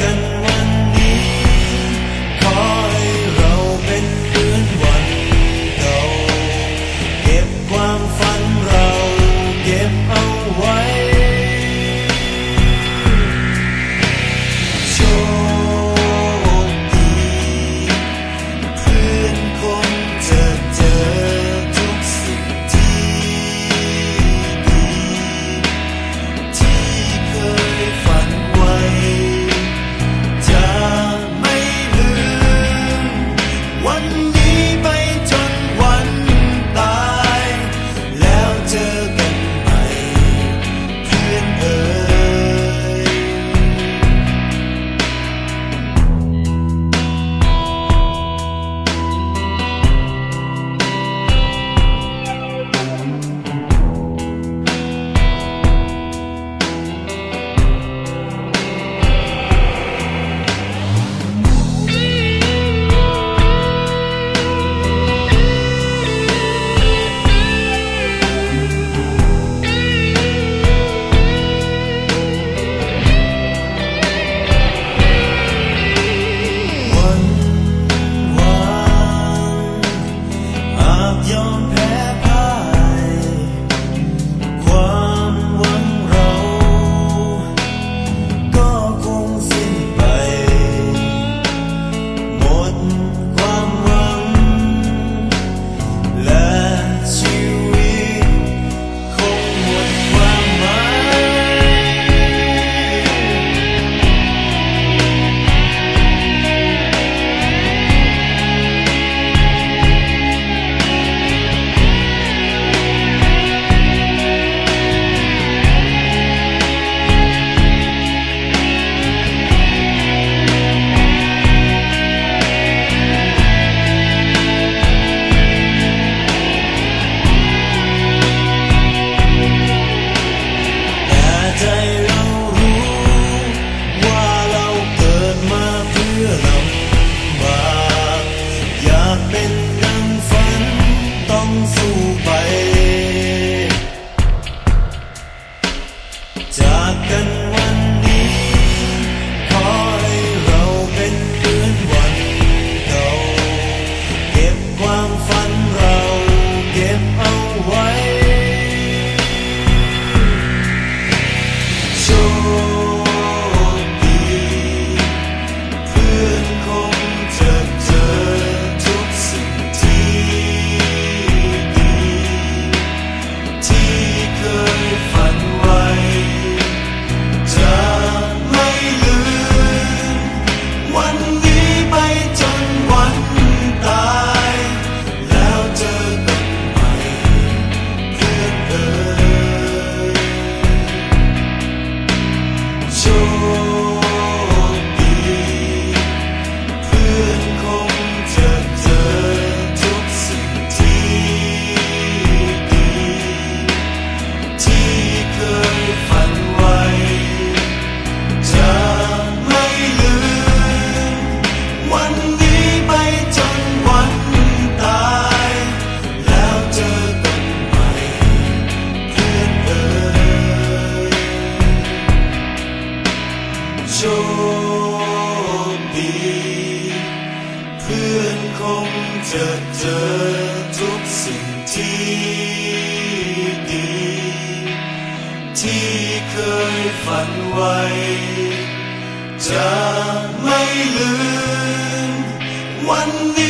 can จะเจอทุกสิ่งที่ดี ที่เคยฝันไว้ จะไม่ลืมวันนี้